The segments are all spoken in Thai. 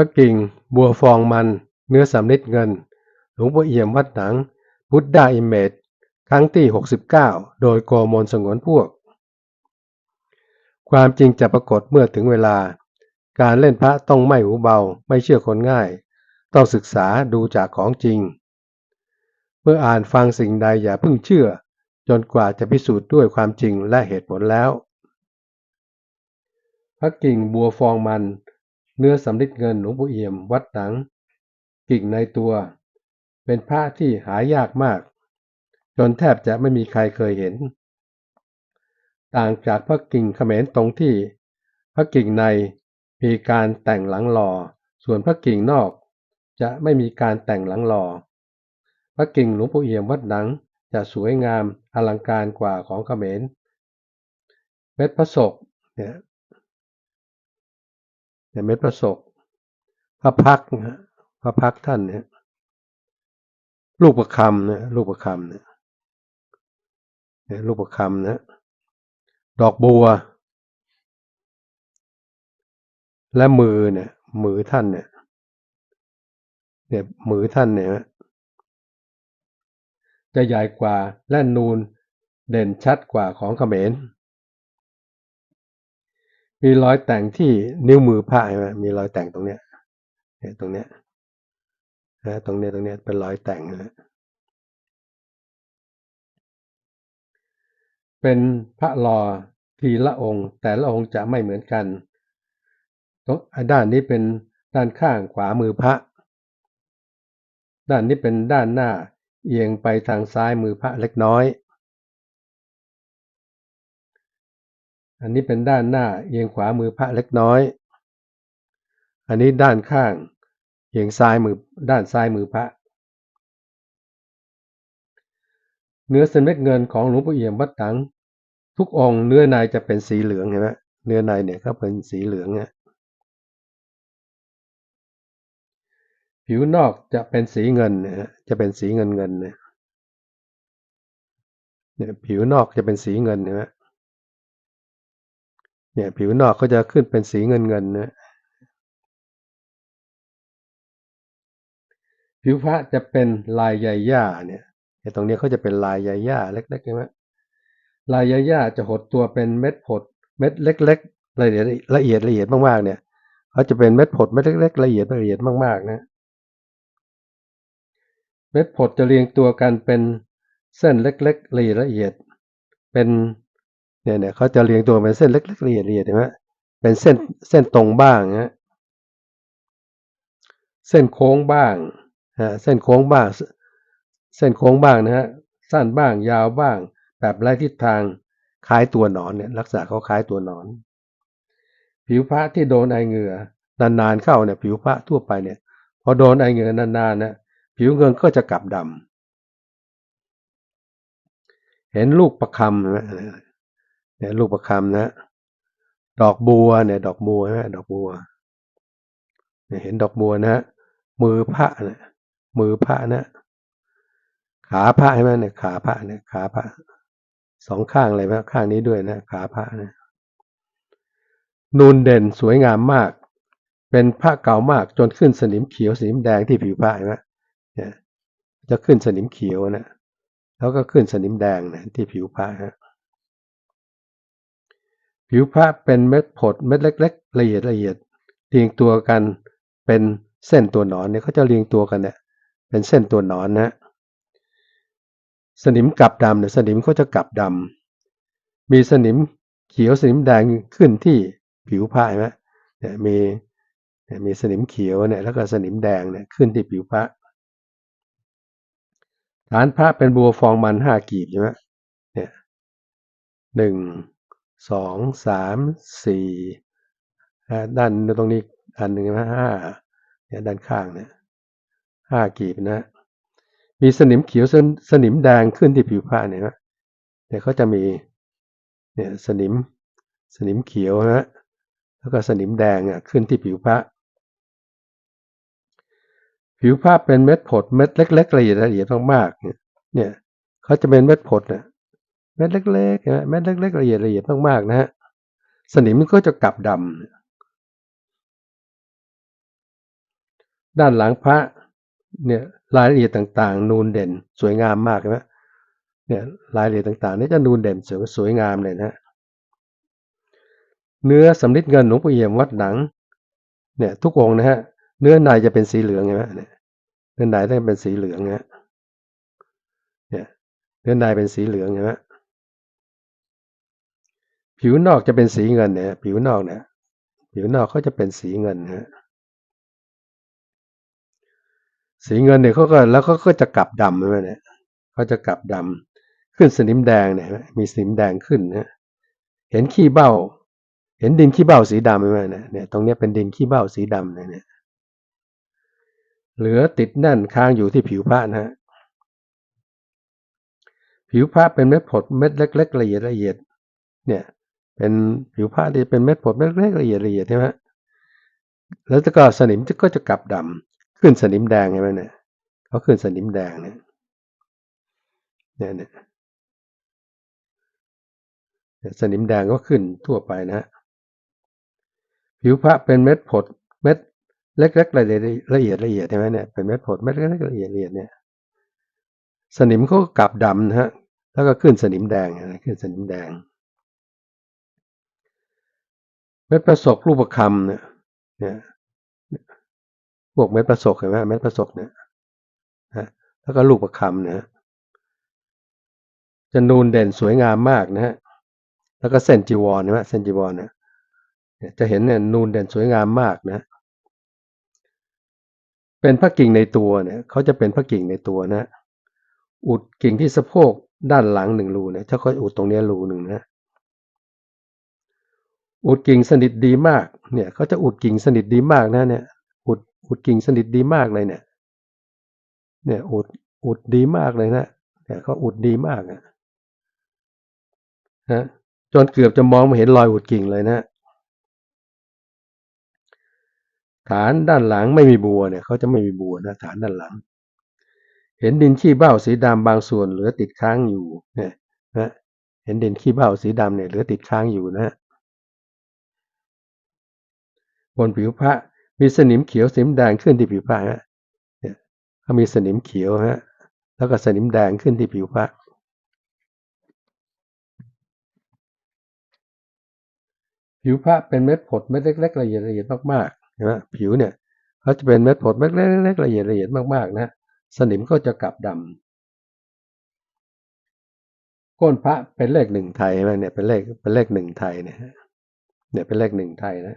ระกิ่ง บัวฟองมัน เนื้อสำริดเงิน หลวงพ่อเอี่ยมวัดหนัง พุทธาอิเมจครั้งที่ 69 โดยโกมลสงวนพวก ความจริงจะปรากฏเมื่อถึงเวลา การเล่นพระต้องไม่หูเบาไม่เชื่อคนง่าย ต้องศึกษาดูจากของจริง เมื่ออ่านฟังสิ่งใดอย่าเพิ่งเชื่อ จนกว่าจะพิสูจน์ด้วยความจริงและเหตุผลแล้วพระกิ่งบัวฟองมัน เนื้อสำริดเงินหลวงปู่เอี่ยมวัดหนัง กิ่งในตัว เป็นพระที่หายากมาก จนแทบจะไม่มีใครเคยเห็น ต่างจากพระกิ่งเขมรตรงที่ พระกิ่งในมีการแต่งหลังหล่อ ส่วนพระกิ่งนอกจะไม่มีการแต่งหลังหล่อ พระกิ่งหลวงปู่เอี่ยมวัดหนังจะสวยงามอลังการกว่าของเขมรเม็ดพระศกเนี่ย เนี่ยเม็ดพระศกพระพักนะฮะพระพักท่านเนี่ยลูกประคำนี่ยลูกประคำเนี่ยเนี่ยลูกประคำนะดอกบัว และมือเนี่ย มือท่านเนี่ยเนี่ยมือท่านเนี่ยจะใหญ่กว่าและนูนเด่นชัดกว่าของเขมร มีรอยแต่งที่นิ้วมือพระใช่ไหมมีรอยแต่งตรงเนี้ยเนี่ยตรงเนี้ยนะตรงเนี้ยตรงเนี้ยเป็นรอยแต่งนะเป็นพระหล่อทีละองค์ แต่ละองค์จะไม่เหมือนกันตรงด้านนี้เป็นด้านข้างขวามือพระ ด้านนี้เป็นด้านหน้าเอียงไปทางซ้ายมือพระเล็กน้อย อันนี้เป็นด้านหน้าเอียงขวามือพระเล็กน้อย อันนี้ด้านข้างเอียงซ้ายมือด้านซ้ายมือพระ เนื้อเส้นเม็ดเงินของหลวงปู่เอี่ยมวัดตังทุกองเนื้อในจะเป็นสีเหลืองเห็นไหมเนื้อในเนี่ยก็เป็นสีเหลืองเนี่ยผิวนอกจะเป็นสีเงินนะจะเป็นสีเงินเงินเนี่ยเนี่ยผิวนอกจะเป็นสีเงินเห็นไหม เนี่ยผิวนอกก็จะขึ้นเป็นสีเงินเงินนะผิวพระจะเป็นลายใยหญ้าเนี่ยตรงนี้เขาจะเป็นลายใยหญ้าเล็กๆใช่ไหมลายใยหญ้าจะหดตัวเป็นเม็ดผดเม็ดเล็ก ๆ ละเอียดละเอียดละเอียดมากๆเนี่ยเขาจะเป็นเม็ดผดเม็ดเล็ก ๆ ละเอียดละเอียดมากๆนะเม็ดผดจะเรียงตัวกันเป็นเส้นเล็ก ๆละเอียดละเอียด เป็น เนี่ยเนี่ยเขาจะเรียงตัวเป็นเส้นเล็กๆละเอียดละเอียดใช่ไหมเป็นเส้นเส้นตรงบ้างนะเส้นโค้งบ้างฮะเส้นโค้งบ้าง เส้นโค้งบ้างนะฮะสั้นบ้างยาวบ้าง แบบไร้ทิศทางคล้ายตัวหนอนเนี่ยลักษณะเขาคล้ายตัวหนอน ผิวพระที่โดนไอเหงื่อนานๆเข้าเนี่ยผิวพระทั่วไปเนี่ย พอโดนไอเหงื่อนานๆนะผิวเงินก็จะกลับดำเห็นลูกประคำไหม เนี่ยลูกประคำนะ ดอกบัวเนี่ย ดอกบัวใช่ไหมดอกบัวเนี่ยเห็นดอกบัวนะมือพระนะมือพระนะขาพระใช่ไหมเนี่ยขาพระเนี่ยขาพระสองข้างเลยไหมข้างนี้ด้วยนะขาพระนะนูนเด่นสวยงามมาก เป็นพระเก่ามากจนขึ้นสนิมเขียวสนิมแดงที่ผิวพระใช่ไหมเนี่ยจะขึ้นสนิมเขียวนะแล้วก็ขึ้นสนิมแดงนะที่ผิวพระฮะ ผิวพระเป็นเม็ดผดเม็ดเล็ก ๆ ละเอียดละเอียดเรียงตัวกันเป็นเส้นตัวหนอนเนี่ยเขาจะเรียงตัวกันเนี่ยเป็นเส้นตัวหนอนนะ สนิมกลับดำเนี่ยสนิมเขาจะกลับดำมีสนิมเขียวสนิมแดงขึ้นที่ผิวผ้าใช่ไหมเนี่ยมีมีสนิมเขียวเนี่ยแล้วก็สนิมแดงเนี่ยขึ้นที่ผิวพระฐานพระเป็นบัวฟองมันห้ากีบใช่ไหมเนี่ยหนึ่ง สองสามสี่ด้านตรงนี้อันหนึ่งนะห้าเนี่ยด้านข้างเนี่ยห้ากีบนะ มีสนิมเขียวสสนิมแดงขึ้นที่ผิวผ้าเนี่ยเนี่ยเขาจะมีเนี่ยสนิมสนิมเขียวนะแล้วก็สนิมแดงอะขึ้นที่ผิวพระผิวพระเป็นเม็ดผดเม็ดเล็กๆละเอียดละเอียดมากๆเนี่ยเขาจะเป็นเม็ดผดเนี่ย ม็ดเล็กๆเม็ดเล็กๆละเอียดละเอียดมากๆนะฮะสนิมมันก็จะกลับดำด้านหลังพระเนี่ยรายละเอียดต่างๆ นูนเด่นสวยงามมากใช่ไหมเนี่ยรายละเอียดต่างๆนี่จะนูนเด่นสวยสวยงามเลยนะเนื้อสำริดเงินหลวงปู่เอี่ยมวัดหนัง เนี่ยทุกองนะฮะเนื้อในจะเป็นสีเหลืองใช่ไหมเนี่ยเนื้อในต้องเป็นสีเหลืองนะเนี่ยเนื้อในเป็นสีเหลืองใช่ไหม ผิวนอกจะเป็นสีเงินเนี่ยผิวนอกเนี่ยผิวนอกเขาจะเป็นสีเงินนะสีเงินเนี่ยเขาก็แล้วเขาก็จะกลับดำใช่ไหมเนี่ยเขาจะกลับดำขึ้นสนิมแดงเนี่ยมีสนิมแดงขึ้นนะเห็นขี้เบ้า เห็นดินขี้เบ้าสีดำไหมเนี่ยเนี่ยตรงนี้เป็นดินขี้เบ้าสีดำเนี่ยเหลือติดแน่นค้างอยู่ที่ผิวพระนะฮะผิวพระเป็นเม็ดผดเม็ดเล็ก ๆ ละเอียดละเอียด เนี่ย เป็นผิวพระที่เป็นเม็ดผดเม็ดเล็กละเอียดละเอียดใช่ไหมแล้วก็สนิมก็จะกลับดำขึ้นสนิมแดงใช่ไหมเนี่ยเขาขึ้นสนิมแดงเนี่ยเนี่ยเนี่ยสนิมแดงก็ขึ้นทั่วไปนะ ผิวพระเป็นเม็ดผดเม็ดเล็กๆละเอียดละเอียดละเอียดใช่ไหมเนี่ยเป็นเม็ดผดเม็ดเล็กละเอียดละเอียดเนี่ยสนิมเขากลับดำนะฮะแล้วก็ขึ้นสนิมแดงนะขึ้นสนิมแดง เม็ดประสกรูปคำเนี่ยเนี่ยพวกเม็ดประสกเห็นไหมเม็ดประสกเนี่ยนะแล้วก็ลูกประคำนะฮะจะนูนเด่นสวยงามมากนะฮะแล้วก็เส้นจีวรใช่ไหมเส้นจีวรเนี่ยจะเห็นเนี่ยนูนเด่นสวยงามมากนะ เป็นพระกิ่งในตัวเนี่ยเขาจะเป็นพระกิ่งในตัวนะ อุดกิ่งที่สะโพกด้านหลังหนึ่งรูเนี่ยถ้าเขาอุดตรงนี้รูหนึ่งนะ อุดกิ่งสนิทดีมากเนี่ยเขาจะอุดกิ่งสนิทดีมากนะเนี่ยอุดอุดกิ่งสนิทดีมากเลยเนี่ยเนี่ยอุดอุดดีมากเลยนะเนี่ยเขาอุดดีมากนะฮะจนเกือบจะมองไม่เห็นรอยอุดกิ่งเลยนะฐานด้านหลังไม่มีบัวเนี่ยเขาจะไม่มีบัวนะฐานด้านหลัง เห็นดินขี้เบ้าสีดำบางส่วนเหลือติดค้างอยู่เนี่ยนะเห็นดินขี้เบ้าสีดำเนี่ยเหลือติดค้างอยู่นะ บนผิวพระมีสนิมเขียวสนิมแดงขึ้นที่ผิวพระฮะเนี่ยเขามีสนิมเขียวฮะแล้วก็สนิมแดงขึ้นที่ผิวพระผิวพระเป็นเม็ดผดเม็ดเล็กๆละเอียดละเอียดมากๆใช่ไหมผิวเนี่ยเขาจะเป็นเม็ดผดเม็ดเล็กๆละเอียดละเอียดมากๆนะสนิมก็จะกลับดำก้นพระเป็นเลขหนึ่งไทยไหมเนี่ยเป็นเลขเป็นเลขหนึ่งไทยเนี่ยเนี่ยเป็นเลขหนึ่งไทยนะ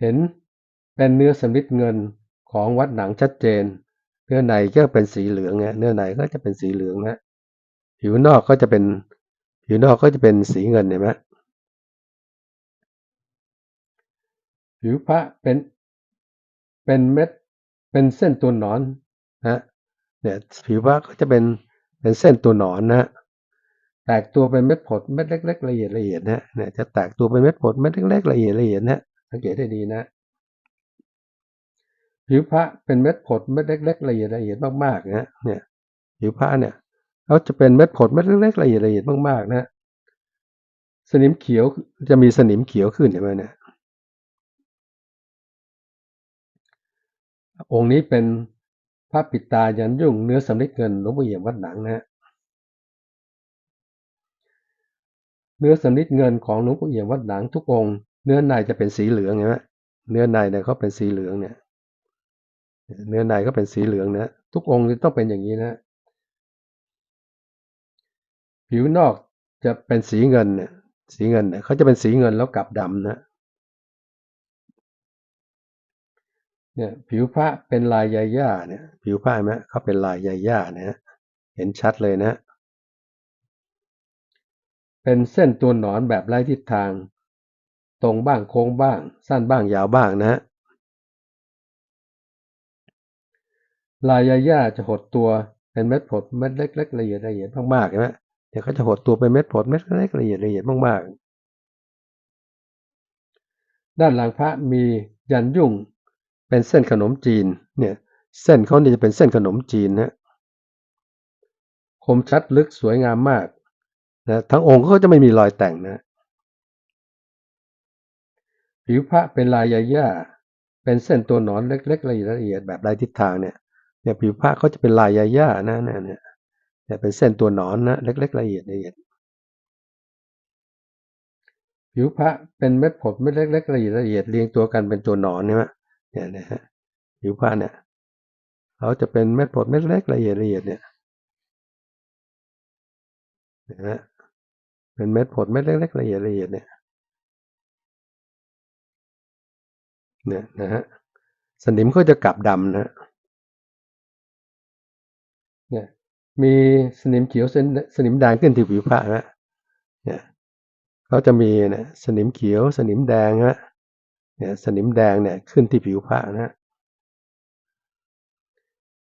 เห็นเป็นเนื้อสำริดเงินของวัดหนังชัดเจน เนื้อในก็เป็นสีเหลืองเนี่ยเนื้อในก็จะเป็นสีเหลืองนะผิวนอกก็จะเป็นผิวนอกก็จะเป็นสีเงินเห็นไหมผิวพระเป็นเป็นเม็ดเป็นเส้นตัวหนอนนะเนี่ยผิวพระก็จะเป็นเป็นเส้นตัวหนอนนะแตกตัวเป็นเม็ดผดเม็ดเล็ก ๆ ละเอียดละเอียดนะเนี่ยจะแตกตัวเป็นเม็ดผดเม็ดเล็กๆละเอียดละเอียดนะ สังเกตให้ดีนะ ผิวพระเป็นเม็ดผดเม็ดเล็กๆละเอียดละเอียดมากๆนะเนี่ยผิวพระเนี่ยเขาจะเป็นเม็ดผดเม็ดเล็กๆละเอียดละเอียดมากๆนะสนิมเขียวจะมีสนิมเขียวขึ้นเห็นไหมเนี่ยองค์นี้เป็นพระปิตายันยุ่งเนื้อสำริดเงินหลวงปู่เอี่ยมวัดหนังนะเนื้อสำริดเงินของหลวงปู่เอี่ยมวัดหนังทุกองค์ เนื้อในจะเป็นสีเหลืองใช่ไหมเนื้อในเนี่ยเขาเป็นสีเหลืองเนี่ย เนื้อในก็เป็นสีเหลืองนะทุกองค์ต้องเป็นอย่างนี้นะ ผิวนอกจะเป็นสีเงินเนี่ยสีเงินเนี่ยเขาจะเป็นสีเงินแล้วกลับดำนะเนี่ยผิวพระเป็นลายใยหญ้าเนี่ย ผิวพระไหมเขาเป็นลายใยหญ้าเนี่ยเห็นชัดเลยนะ เป็นเส้นตัวหนอนแบบไร้ทิศทาง ตรงบ้างโค้งบ้าง สั้นบ้างยาวบ้างนะลายยหญ้าจะหดตัวเป็นเม็ดผดเม็ดเล็กๆละเอียดละเอียดมากๆใช่ไหมเดี๋ยวเขาจะหดตัวเป็นเม็ดผดเม็ดเล็กละเอียดละเอียดมากๆ ด้านหลังพระมียันยุ่งเป็นเส้นขนมจีนเนี่ยเส้นเขานี่จะเป็นเส้นขนมจีนนะคมชัดลึกสวยงามมากนะทั้งองค์ก็จะไม่มีรอยแต่งนะ ผิวพระเป็นลายยหญ้าเป็นเส้นตัวหนอนเล็กๆละเอียดละเอียดแบบไรทิศทางเนี่ยเนี่ยผิวพระเขาจะเป็นลายใหญ่ๆนะเนี่ยเนี่ยเนี่ยเป็นเส้นตัวหนอนนะเล็กๆละเอียดละเอียดผิวพระเป็นเม็ดผดเม็ดเล็กๆละเอียดละเอียดเรียงตัวกันเป็นตัวหนอนใช่ไหมเนี่ยนะฮะผิวพระเนี่ยเขาจะเป็นเม็ดผดเม็ดเล็กละเอียดละเอียดเนี่ยนะฮะเป็นเม็ดผดเม็ดเล็กๆละเอียดละเอียดเนี่ย เนี่ยนะฮะสนิมก็จะกลับดำนะเนี่ยมีสนิมเขียวสนิสนิมแดงขึ้นที่ผิวพระนะเนี่ยเขาจะมีเนี่ยสนิมเขียว สนิมแดงนะเนี่ยสนิมแดงเนี่ยขึ้นที่ผิวพระนะ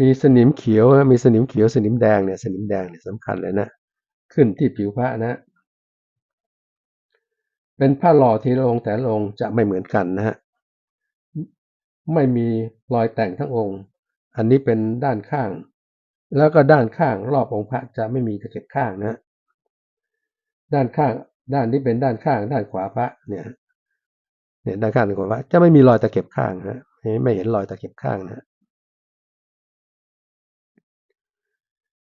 มีสนิมเขียวนะมีสนิมเขียวสนิมแดงเนี่ยสนิมแดงเนี่ยสำคัญเลยนะขึ้นที่ผิวพระนะเป็นผ้าหล่อทีละองค์แต่ละองค์จะไม่เหมือนกันนะฮะ ไม่มีรอยแต่งทั้งองค์ อันนี้เป็นด้านข้าง แล้วก็ด้านข้างรอบองค์พระจะไม่มีตะเข็บข้างนะ ด้านข้าง ด้านนี้เป็นด้านข้าง ด้านขวาพระเนี่ยเนี่ยด้านข้างด้านขวาพระจะไม่มีรอยตะเข็บข้างนะไม่เห็นรอยตะเข็บข้างนะ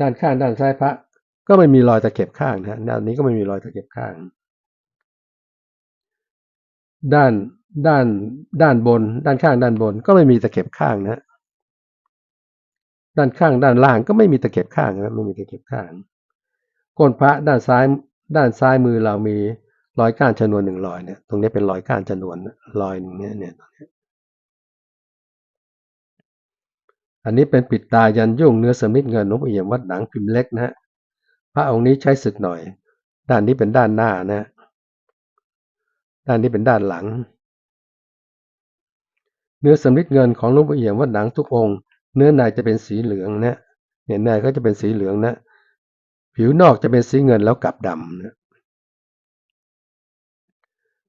ด้านข้างด้านซ้ายพระ ก็ไม่มีรอยตะเข็บข้างนะด้านนี้ก็ไม่มีรอยตะเข็บข้าง ด้าน ด้านด้านบน ด้านข้างด้านบนก็ไม่มีตะเข็บข้างนะด้านข้างด้านล่างก็ไม่มีตะเข็บข้างนะไม่มีตะเข็บข้างก้นพระด้านซ้ายด้านซ้ายมือเรามีรอยก้านชนวนหนึ่งรอยเนี่ยตรงนี้เป็นรอยก้านชนวนรอยหนึ่งเนี่ยเนี่ยอันนี้เป็นปิดตายันยุ่งเนื้อสมิธเงินหลวงพ่อเอี่ยมวัดหนังพิมพ์เล็กนะฮะพระองค์นี้ใช้ศึกหน่อย ด้านนี้เป็นด้านหน้านะ ด้านนี้เป็นด้านหลัง เนื้อสำริดเงินของหลวงพ่เอี่ยมวัดหนังทุกองค์เนื้อในจะเป็นสีเหลืองนะเนี่ยในก็จะเป็นสีเหลืองนะ ผิวนอกจะเป็นสีเงินแล้วกลับดำนะ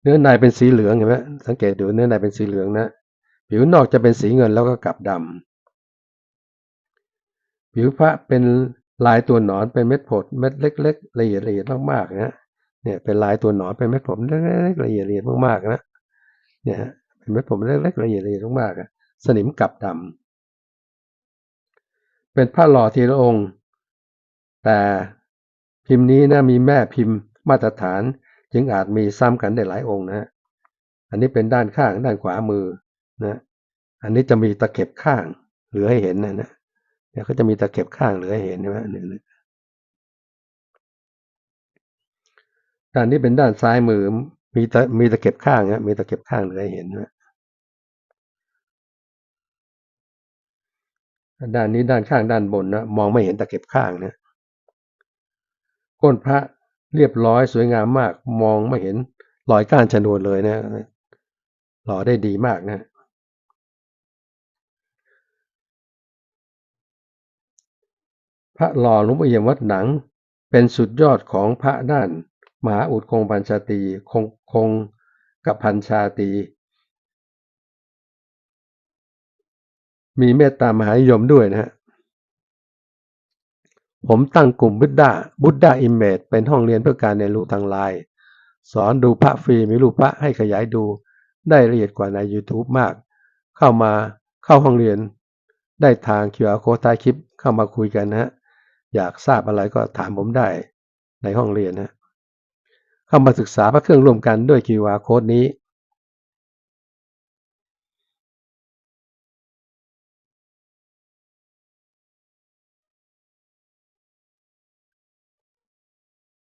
เนื้อในเป็นสีเหลืองเห็นไหมสังเกตดูเนื้อในเป็นสีเหลืองนะ ผิวนอกจะเป็นสีเงินแล้วก็กลับดำผิวพระเป็นลายตัวหนอนเป็นเม็ดผดเม็ดเล็ก ๆ ละเอียดละเอียดมากๆนะเนี่ยเป็นลายตัวหนอนเป็นเม็ดผมเล็กๆละเอียดละเอียดมากๆนะเนี่ย เป็นเม็ดผมเล็กๆละเอียดละเอียดมากๆสนิมกลับดำเป็นผ้าหล่อทีละองค์ แต่พิมพ์นี้นะมีแม่พิมพ์มาตรฐาน จึงอาจมีซ้ำกันได้หลายองค์นะอันนี้เป็นด้านข้างด้านขวามือนะอันนี้จะมีตะเข็บข้างเหลือให้เห็นนะนะเนี่ยก็จะมีตะเข็บข้างเหลือให้เห็นใช่ไหมเนี่ยด้านนี้เป็นด้านซ้ายมือมีตะมีตะเข็บข้างนะมีตะเข็บข้างเหลือให้เห็นนะ ด้านนี้ด้านข้างด้านบนนะมองไม่เห็นตะเข็บข้างนะก้นพระเรียบร้อยสวยงามมาก มองไม่เห็นรอยก้านชนวนเลยนะหล่อได้ดีมากนะพระหล่อลวงพ่อเอี่ยมวัดหนัง เป็นสุดยอดของพระด้านมหาอุดคงพันชาตีคงคงกับพันชาตี มีเมตตามหานิยมด้วยนะฮะผมตั้งกลุ่มบุตดาบุตดาอิมเมจเป็นห้องเรียนเพื่อการเรียนรู้ทางไลน์สอนดูพระฟรีมีรูปพระให้ขยายดูได้ละเอียดกว่าใน YouTube มาก เข้ามาเข้าห้องเรียน ได้ทาง QR Code ท้ายคลิปเข้ามาคุยกันนะฮะอยากทราบอะไรก็ถามผมได้ในห้องเรียนนะเข้ามาศึกษาพระเครื่องร่วมกันด้วย QR Code นี้